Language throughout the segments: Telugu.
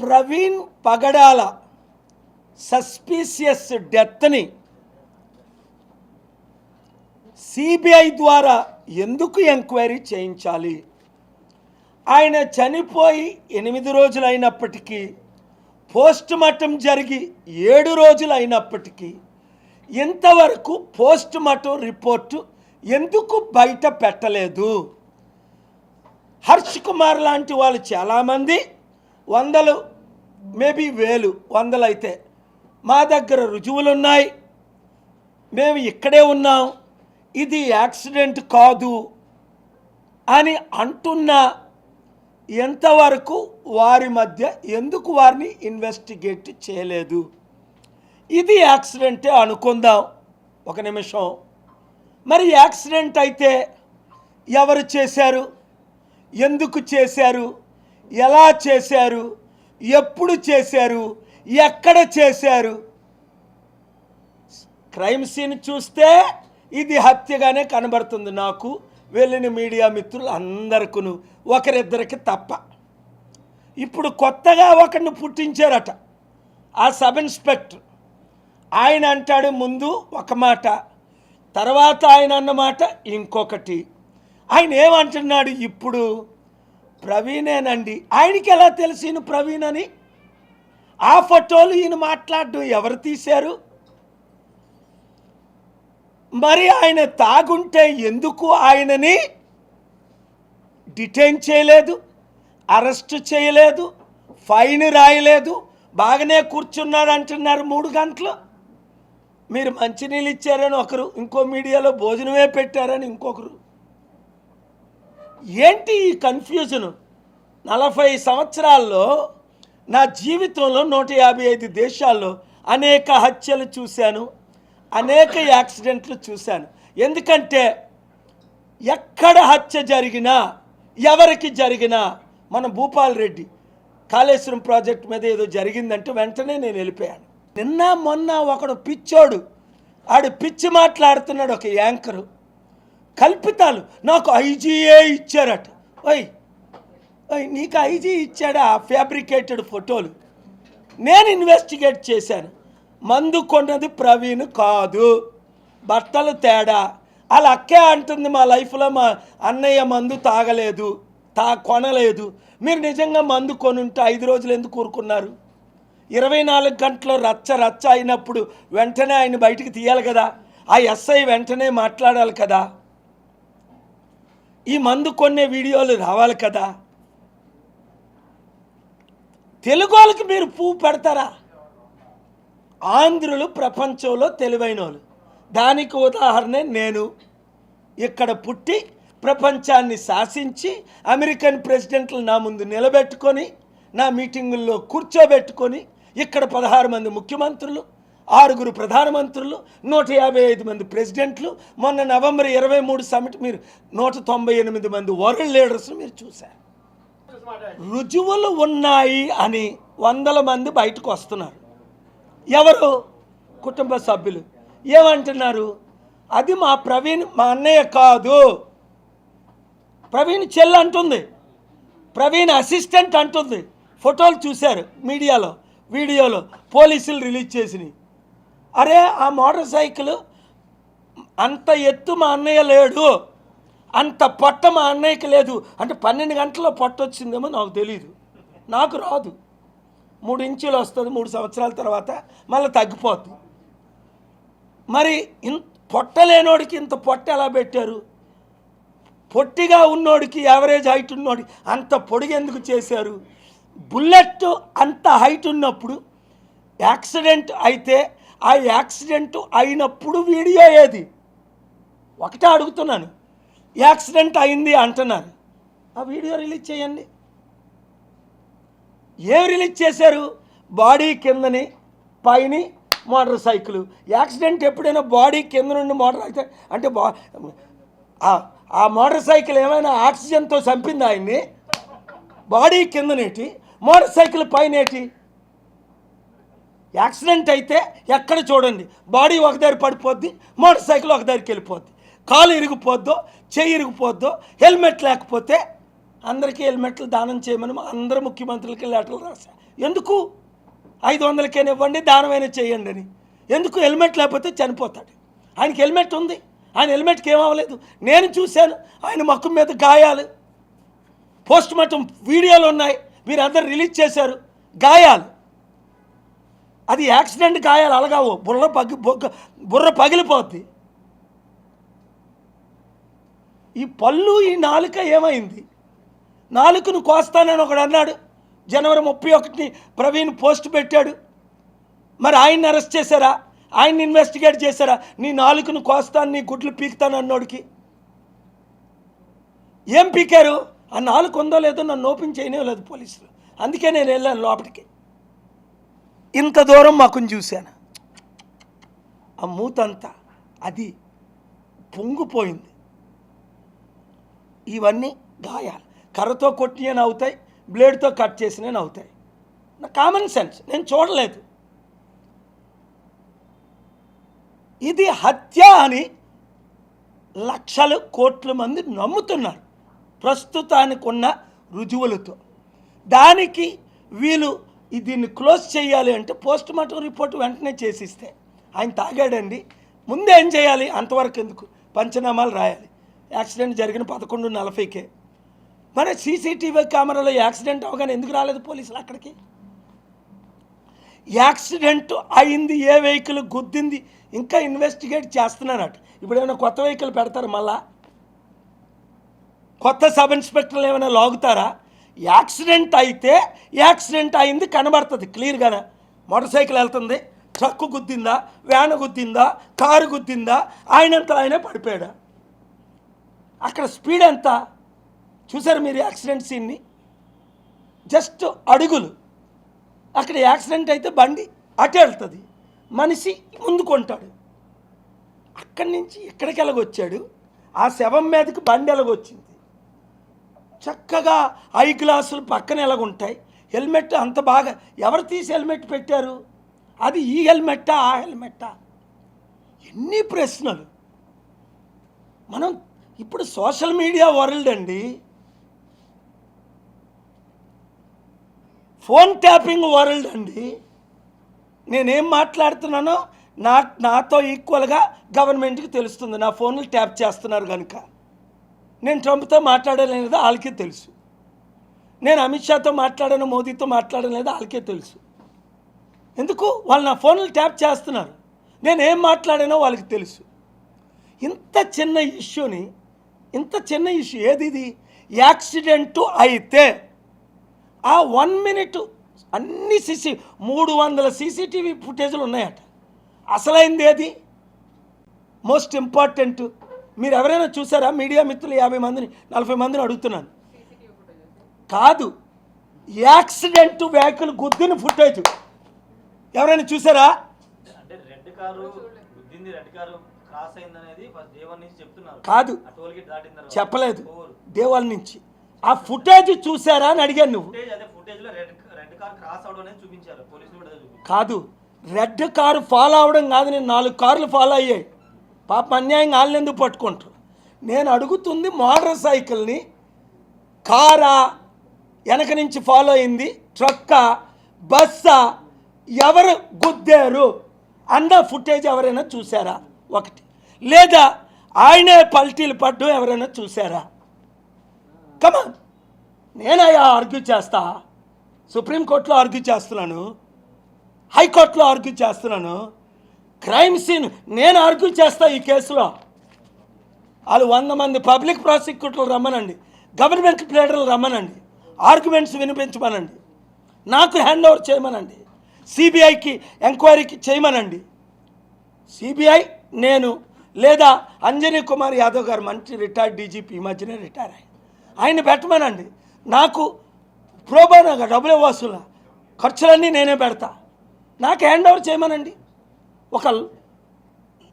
ప్రవీణ్ పగడాల సస్పీసియస్ డెత్ని సిబిఐ ద్వారా ఎందుకు ఎంక్వైరీ చేయించాలి? ఆయన చనిపోయి ఎనిమిది రోజులు అయినప్పటికీ పోస్ట్ మార్టం జరిగి ఏడు రోజులు అయినప్పటికీ ఇంతవరకు పోస్ట్ మార్టం రిపోర్టు ఎందుకు బయట పెట్టలేదు? హర్ష్ కుమార్ లాంటి వాళ్ళు చాలామంది వందలు మేబీ వేలు వందలు అయితే మా దగ్గర రుజువులు ఉన్నాయి మేము ఇక్కడే ఉన్నాం. ఇది యాక్సిడెంట్ కాదు అని అంటున్నా ఎంతవరకు వారి మధ్య ఎందుకు వారిని ఇన్వెస్టిగేట్ చేయలేదు? ఇది యాక్సిడెంటే అనుకుందాం. ఒక నిమిషం. మరి యాక్సిడెంట్ అయితే ఎవరు చేశారు? ఎందుకు చేశారు? ఎలా చేశారు? ఎప్పుడు చేశారు? ఎక్కడ చేశారు? క్రైమ్ సీన్ చూస్తే ఇది హత్యగానే కనబడుతుంది నాకు. వెళ్ళిన మీడియా మిత్రులు అందరికీ ఒకరిద్దరికి తప్ప. ఇప్పుడు కొత్తగా ఒకరిని పుట్టించారట ఆ సబ్ ఇన్స్పెక్టర్. ఆయన అంటాడు ముందు ఒక మాట తర్వాత ఆయన అన్నమాట ఇంకొకటి. ఆయన ఏమంటున్నాడు ఇప్పుడు? ప్రవీణేనండి. ఆయనకి ఎలా తెలిసి ఈయన ప్రవీణ్ అని ఆ ఫోటోలు ఈయన మాట్లాడడం ఎవరు తీశారు? మరి ఆయన తాగుంటే ఎందుకు ఆయనని? డిటైన్ చేయలేదు అరెస్ట్ చేయలేదు ఫైన్ రాయలేదు. బాగానే కూర్చున్నాడు అంటున్నారు మూడు గంటలు. మీరు మంచినీళ్ళు ఇచ్చారని ఒకరు ఇంకో మీడియాలో భోజనమే పెట్టారని ఇంకొకరు. ఏంటి ఈ కన్ఫ్యూజన్ నలభై సంవత్సరాల్లో నా జీవితంలో నూట యాభై ఐదు దేశాల్లో అనేక హత్యలు చూశాను అనేక యాక్సిడెంట్లు చూశాను. ఎందుకంటే ఎక్కడ హత్య జరిగినా ఎవరికి జరిగినా మన భూపాల్ రెడ్డి కాళేశ్వరం ప్రాజెక్ట్ మీద ఏదో జరిగిందంటే వెంటనే నేను వెళ్ళిపోయాను. నిన్న మొన్న ఒకడు పిచ్చోడు ఆడు పిచ్చి మాట్లాడుతున్నాడు ఒక యాంకరు. కల్పితాలు. నాకు ఐజీఏ ఇచ్చారట. ఓయ్ ఓయ్ నీకు ఐజీ ఇచ్చాడా ఫ్యాబ్రికేటెడ్ ఫోటోలు? నేను ఇన్వెస్టిగేట్ చేశాను. మందు కొన్నది ప్రవీణ్ కాదు. బట్టలు తేడా. వాళ్ళ అక్కే అంటుంది మా లైఫ్లో మా అన్నయ్య మందు తాగలేదు తా కొనలేదు. మీరు నిజంగా మందు కొనుంటే ఐదు రోజులు ఎందుకు కూరుకున్నారు ఇరవై నాలుగు గంటలు రచ్చ రచ్చ అయినప్పుడు వెంటనే ఆయన బయటికి తీయాలి కదా. ఆ ఎస్ఐ వెంటనే మాట్లాడాలి కదా. ఈ మందు కొనే వీడియోలు రావాలి కదా? తెలుగు వాళ్ళకి మీరు పువ్వు పెడతారా? ఆంధ్రులు ప్రపంచంలో తెలివైన వాళ్ళు దానికి ఉదాహరణ నేను. ఇక్కడ పుట్టి ప్రపంచాన్ని శాసించి అమెరికన్ ప్రెసిడెంట్లు నా ముందు నిలబెట్టుకొని నా మీటింగుల్లో కూర్చోబెట్టుకొని ఇక్కడ పదహారు మంది ముఖ్యమంత్రులు ఆరుగురు ప్రధానమంత్రులు నూట యాభై ఐదు మంది ప్రెసిడెంట్లు. మొన్న నవంబర్ ఇరవై మూడు సమిట్ మీరు నూట తొంభై ఎనిమిది మంది వరల్డ్ లీడర్స్ని మీరు చూశారు. రుజువులు ఉన్నాయి అని వందల మంది బయటకు వస్తున్నారు. ఎవరు? కుటుంబ సభ్యులు. ఏమంటున్నారు? అది మా ప్రవీణ్ మా అన్నయ్య కాదు. ప్రవీణ్ చెల్లి అంటుంది. ప్రవీణ్ అసిస్టెంట్ అంటుంది. ఫోటోలు చూశారు మీడియాలో వీడియోలో పోలీసులు రిలీజ్ చేసినాయి అరే ఆ మోటార్ సైకిల్ అంత ఎత్తు మా అన్నయ్య లేడు. అంత పొట్ట మా అన్నయ్యకి లేదు. అంటే పన్నెండు గంటల్లో పొట్ట వచ్చిందేమో నాకు తెలియదు నాకు రాదు. మూడు ఇంచులు వస్తుంది మూడు సంవత్సరాల తర్వాత మళ్ళీ తగ్గిపోద్ది. మరి ఇన్ పొట్ట లేనోడికి ఇంత పొట్ట ఎలా పెట్టారు? పొట్టిగా ఉన్నోడికి యావరేజ్ హైట్ ఉన్నోడి అంత పొడిగి ఎందుకు చేశారు? బుల్లెట్ అంత హైట్ ఉన్నప్పుడు యాక్సిడెంట్ అయితే ఆ యాక్సిడెంట్ అయినప్పుడు వీడియో ఏది? ఒకటే అడుగుతున్నాను. యాక్సిడెంట్ అయింది అంటున్నారు. ఆ వీడియో రిలీజ్ చేయండి. ఏం రిలీజ్ చేశారు? బాడీ కిందని పైని మోటార్ సైకిల్. యాక్సిడెంట్ ఎప్పుడైనా బాడీ కింద నుండి మోటార్ అయితే అంటే బా ఆ- ఆ మోటార్ సైకిల్ ఏమైనా ఆక్సిజన్తో చంపింది ఆయన్ని? బాడీ కిందనేటి మోటార్ సైకిల్ పైనేటి? యాక్సిడెంట్ అయితే ఎక్కడ చూడండి బాడీ ఒక దారి పడిపోద్ది మోటార్ సైకిల్ ఒక దారికి వెళ్ళిపోద్ది. కాలు ఇరిగిపోద్దో చెయ్యి ఇరిగిపోద్దో హెల్మెట్ లేకపోతే అందరికీ హెల్మెట్లు దానం చేయమని అందరు ముఖ్యమంత్రులకి లెటర్లు రాశా ఎందుకు? ఐదు వందలకైనా ఇవ్వండి దానమైనా చేయండి అని. ఎందుకు? హెల్మెట్ లేకపోతే చనిపోతాడు. ఆయనకి హెల్మెట్ ఉంది. ఆయన హెల్మెట్కి ఏమవ్వలేదు నేను చూశాను ఆయన మక్కు మీద గాయాలు. పోస్ట్ మార్టం వీడియోలు ఉన్నాయి. మీరు అందరు రిలీజ్ చేశారు. గాయాలు. అది యాక్సిడెంట్ గాయాలు అలగావు. బుర్ర పగి బుర్ర పగిలిపోద్ది. ఈ పళ్ళు ఈ నాలుక ఏమైంది? నాలుకను కోస్తానని ఒకడు అన్నాడు. జనవరి ముప్పై ఒకటిని ప్రవీణ్ పోస్ట్ పెట్టాడు. మరి ఆయన్ని అరెస్ట్ చేశారా? ఆయన్ని ఇన్వెస్టిగేట్ చేశారా? నీ నాలుకను కోస్తాను నీ గుడ్లు పీకుతాను అన్నోడికి. ఏం పీకారు? ఆ నాలుగు ఉందో లేదో నన్ను ఓపెన్ చేయనే లేదు పోలీసులు. అందుకే నేను వెళ్ళాను లోపలికి. ఇంత దూరం మాకుని చూశాను. ఆ మూతంతా అది పొంగిపోయింది. ఇవన్నీ గాయాలు. కర్రతో కొట్టినవి అవుతాయి బ్లేడ్తో కట్ చేసినవి అవుతాయి నా కామన్ సెన్స్ నేను చూడలేదు. ఇది హత్య అని లక్షలు కోట్ల మంది నమ్ముతున్నారు. ప్రస్తుతానికి ఉన్న రుజువులతో. దానికి వీళ్ళు దీన్ని క్లోజ్ చేయాలి అంటే పోస్ట్ మార్టం రిపోర్ట్ వెంటనే చేసిస్తే ఆయన తాగాడండి. ముందే ఏం చేయాలి? అంతవరకు ఎందుకు? పంచనామాలు రాయాలి. యాక్సిడెంట్ జరిగిన పదకొండు నలభైకే. మరి సీసీటీవీ కెమెరాలో యాక్సిడెంట్ అవగానే ఎందుకు రాలేదు పోలీసులు అక్కడికి? యాక్సిడెంట్ అయింది ఏ వెహికల్ గుద్దింది ఇంకా ఇన్వెస్టిగేట్ చేస్తున్నారట. ఇప్పుడు ఏమైనా కొత్త వెహికల్ పెడతారు మళ్ళా? కొత్త సబ్ ఇన్స్పెక్టర్లు ఏమైనా లాగుతారా? యాక్సిడెంట్ అయితే యాక్సిడెంట్ అయింది కనబడుతుంది. క్లియర్గానే మోటార్ సైకిల్ వెళ్తుంది ట్రక్కు గుద్దిందా వ్యాన్ గుద్దిందా కారు గుద్దిందా ఆయనంత ఆయనే పడిపోయాడు. అక్కడ స్పీడ్ ఎంత? చూసారు మీరు యాక్సిడెంట్ సీన్ని? జస్ట్ అడుగులు. అక్కడ యాక్సిడెంట్ అయితే బండి అటు వెళ్తుంది. మనిషి ముందుకుంటాడు అక్కడి నుంచి ఎక్కడికి ఎలాగొచ్చాడు? ఆ శవం మీదకి బండి ఎలాగొచ్చింది? చక్కగా ఐ గ్లాసులు పక్కన ఎలాగుంటాయి హెల్మెట్ అంత బాగా ఎవరు తీసి హెల్మెట్ పెట్టారు? అది ఈ హెల్మెట్టా ఆ హెల్మెట్టా ఎన్ని ప్రశ్నలు. మనం ఇప్పుడు సోషల్ మీడియా వరల్డ్ అండి. ఫోన్ ట్యాపింగ్ వరల్డ్ అండి. నేనేం మాట్లాడుతున్నానో నా నాతో ఈక్వల్గా గవర్నమెంట్కి తెలుస్తుంది. నా ఫోన్లు ట్యాప్ చేస్తున్నారు కనుక నేను ట్రంప్తో మాట్లాడలేనిది వాళ్ళకే తెలుసు. నేను అమిత్ షాతో మాట్లాడను మోదీతో మాట్లాడలేదు వాళ్ళకే తెలుసు. ఎందుకు? వాళ్ళు నా ఫోన్లు ట్యాప్ చేస్తున్నారు. నేను ఏం మాట్లాడానో వాళ్ళకి తెలుసు. ఇంత చిన్న ఇష్యూని ఇంత చిన్న ఇష్యూ ఏది ఇది యాక్సిడెంటు అయితే ఆ వన్ మినిట్ అన్ని సీసీ మూడు వందల సీసీటీవీ ఫుటేజ్లు ఉన్నాయట. అసలైంది ఏది? మోస్ట్ ఇంపార్టెంట్ మీరు ఎవరైనా చూసారా? మీడియా మిత్రులు యాభై మందిని నలభై మందిని అడుగుతున్నాను. కాదు యాక్సిడెంట్ వెహికల్ గుద్దిన ఫుటేజ్. ఎవరైనా చూసారా? కాదు చెప్పలేదు. దేవాల నుంచి. ఆ ఫుటేజ్ చూసారా అని అడిగాను నువ్వు. కాదు రెడ్ కారు ఫాలో అవడం కాదు నేను నాలుగు కార్లు ఫాలో అయ్యాయి. పాప అన్యాయంగా వాళ్ళని ఎందుకు పట్టుకుంటారు? నేను అడుగుతుంది మోటార్ సైకిల్ని కారా వెనక నుంచి ఫాలో అయింది ట్రక్కా బస్సా ఎవరు గుద్దారు అన్న ఫుటేజ్ ఎవరైనా చూసారా ఒకటి. లేదా ఆయనే పల్టీలు పడ్డం ఎవరైనా చూసారా కమా నేనయ్యా ఆర్గ్యూ చేస్తా. సుప్రీంకోర్టులో ఆర్గ్యూ చేస్తున్నాను. హైకోర్టులో ఆర్గ్యూ చేస్తున్నాను. క్రైమ్ సీన్ నేను ఆర్గ్యూ చేస్తా ఈ కేసులో. వాళ్ళు వంద మంది పబ్లిక్ ప్రాసిక్యూటర్లు రమ్మనండి. గవర్నమెంట్ ప్లేడర్లు రమ్మనండి. ఆర్గ్యుమెంట్స్ వినిపించమనండి. నాకు హ్యాండ్ ఓవర్ చేయమనండి. సిబిఐకి ఎంక్వైరీకి చేయమనండి. సిబిఐ నేను లేదా అంజనీ కుమార్ యాదవ్ గారు మంచి రిటైర్డ్ డీజీపీ ఈ మధ్యనే రిటైర్ అయ్యి ఆయన పెట్టమనండి. నాకు ప్రోబోనగా డబ్బులు వసూల ఖర్చులన్నీ నేనే పెడతా. నాకు హ్యాండ్ ఓవర్ చేయమనండి. ఒక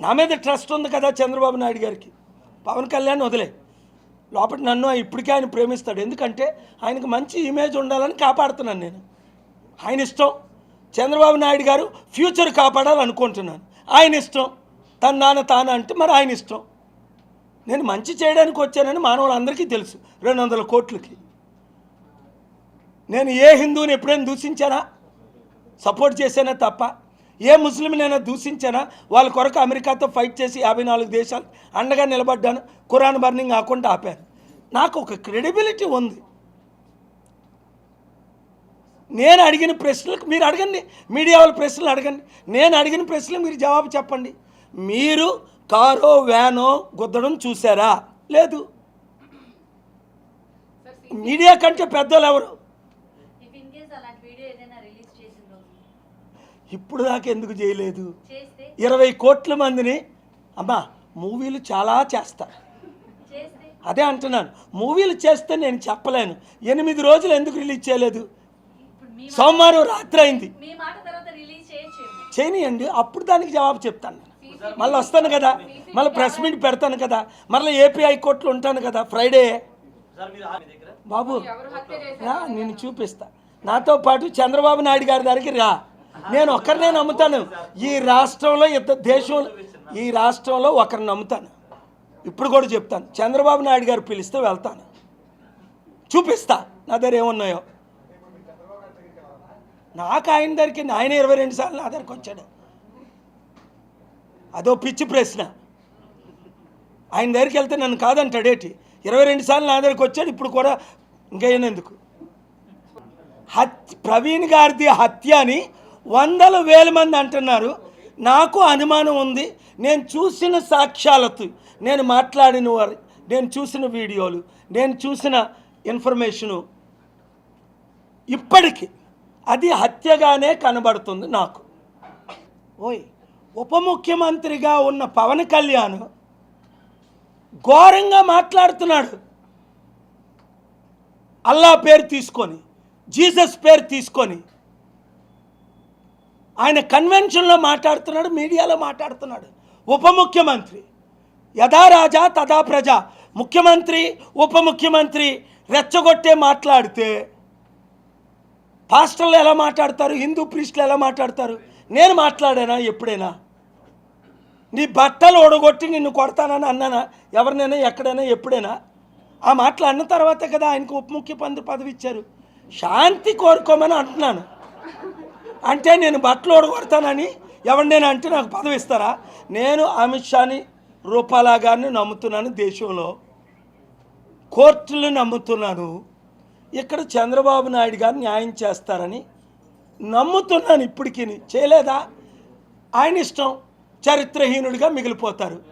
నా మీద ట్రస్ట్ ఉంది కదా చంద్రబాబు నాయుడు గారికి. పవన్ కళ్యాణ్ వదిలే. లోపల నన్ను ఇప్పటికే ఆయన ప్రేమిస్తాడు. ఎందుకంటే ఆయనకు మంచి ఇమేజ్ ఉండాలని కాపాడుతున్నాను నేను. ఆయన ఇష్టం. చంద్రబాబు నాయుడు గారు ఫ్యూచర్ కాపాడాలనుకుంటున్నాను ఆయన ఇష్టం. తన నాన్న తాను అంటే మరి ఆయన ఇష్టం. నేను మంచి చేయడానికి వచ్చానని మానవులందరికీ తెలుసు. రెండు వందల కోట్లకి. నేను ఏ హిందువుని ఎప్పుడైనా దూషించానా? సపోర్ట్ చేశానా తప్ప? ఏ ముస్లింనైనా దూషించానా? వాళ్ళ కొరకు అమెరికాతో ఫైట్ చేసి యాభై నాలుగు దేశాలు అండగా నిలబడ్డాను. ఖురాన్ బర్నింగ్ ఆకుండా ఆపాను నాకు ఒక క్రెడిబిలిటీ ఉంది. నేను అడిగిన ప్రశ్నలకు మీరు అడగండి. మీడియా వాళ్ళ ప్రశ్నలు అడగండి. నేను అడిగిన ప్రశ్నలు మీరు జవాబు చెప్పండి. మీరు కారో వ్యానో గుద్దడం చూసారా? లేదు. మీడియా కంటే పెద్దోళ్ళు ఎవరు ఇఫ్ ఇన్ కేస్ అలాంటి వీడియో ఏదైనా రిలీజ్ చేసిన రోజు ఇప్పుడు దాకా ఎందుకు చేయలేదు? చేస్తే? ఇరవై కోట్ల మందిని అమ్మా మూవీలు చాలా చేస్తారు చేస్తే? అదే అంటున్నాను. మూవీలు చేస్తే నేను చెప్పలేను. ఎనిమిది రోజులు ఎందుకు రిలీజ్ చేయలేదు? సోమవారం రాత్రి అయింది. మీ మాట తర్వాత రిలీజ్ చేయొచ్చేమో చేయనియండి అప్పుడు దానికి జవాబు చెప్తాను. నేను మళ్ళీ వస్తాను కదా. మళ్ళీ ప్రెస్ మీట్ పెడతాను కదా. మళ్ళీ ఏపీ హైకోర్టులో ఉంటాను కదా ఫ్రైడే. బాబు రా నేను చూపిస్తా. నాతో పాటు చంద్రబాబు నాయుడు గారి దగ్గరికి రా. నేను ఒక్కరినే నమ్ముతాను. ఈ రాష్ట్రంలో ఇద్దరు దేశంలో ఈ రాష్ట్రంలో ఒకరిని నమ్ముతాను. ఇప్పుడు కూడా చెప్తాను. చంద్రబాబు నాయుడు గారు పిలిస్తే వెళ్తాను. చూపిస్తా. నా దగ్గర ఏమున్నాయో. నాకు ఆయన దగ్గరికి ఆయన ఇరవై రెండు సార్లు నా దగ్గరికి వచ్చాడు. అదో పిచ్చి ప్రశ్న. ఆయన దగ్గరికి వెళ్తే నన్ను కాదంటాడేటి ఇరవై రెండు సార్లు నా దగ్గరికి వచ్చాడు. ఇప్పుడు కూడా ఇంకేనందుకు హత్య ప్రవీణ్ గారిది హత్య అని వందల వేల మంది అంటున్నారు. నాకు అనుమానం ఉంది. నేను చూసిన సాక్ష్యాలతో నేను మాట్లాడిన వారు నేను చూసిన వీడియోలు నేను చూసిన ఇన్ఫర్మేషను ఇప్పటికీ అది హత్యగానే కనబడుతుంది నాకు. ఓయ్ ఉప ముఖ్యమంత్రిగా ఉన్న పవన్ కళ్యాణ్ ఘోరంగా మాట్లాడుతున్నాడు. అల్లా పేరు తీసుకొని జీసస్ పేరు తీసుకొని ఆయన కన్వెన్షన్లో మాట్లాడుతున్నాడు మీడియాలో మాట్లాడుతున్నాడు. ఉప ముఖ్యమంత్రి. యథా రాజా తదా ప్రజ. ముఖ్యమంత్రి ఉప ముఖ్యమంత్రి రెచ్చగొట్టే మాట్లాడితే పాస్టర్లు ఎలా మాట్లాడతారు హిందూ ప్రీస్టులు ఎలా మాట్లాడతారు? నేను మాట్లాడానా ఎప్పుడైనా? నీ బట్టలు ఓడగొట్టి నిన్ను కొడతానని అన్నానా? ఎవరినైనా ఎక్కడైనా ఎప్పుడైనా? ఆ మాటలు అన్న తర్వాతే కదా ఆయనకు ఉప ముఖ్యమంత్రి పదవి ఇచ్చారు. శాంతి కోరుకోమని అంటున్నాను. అంటే నేను బట్టలు ఓడగొడతానని ఎవరినైనా అంటే నాకు పదవి ఇస్తారా? నేను అమిత్ షాని రూపాలా గారిని నమ్ముతున్నాను దేశంలో. కోర్టులు నమ్ముతున్నాను. ఇక్కడ చంద్రబాబు నాయుడు గారు న్యాయం చేస్తారని నమ్ముతున్నాను ఇప్పటికీ చేయలేదా? ఆయన ఇష్టం చరిత్రహీనుడిగా మిగిలిపోతారు.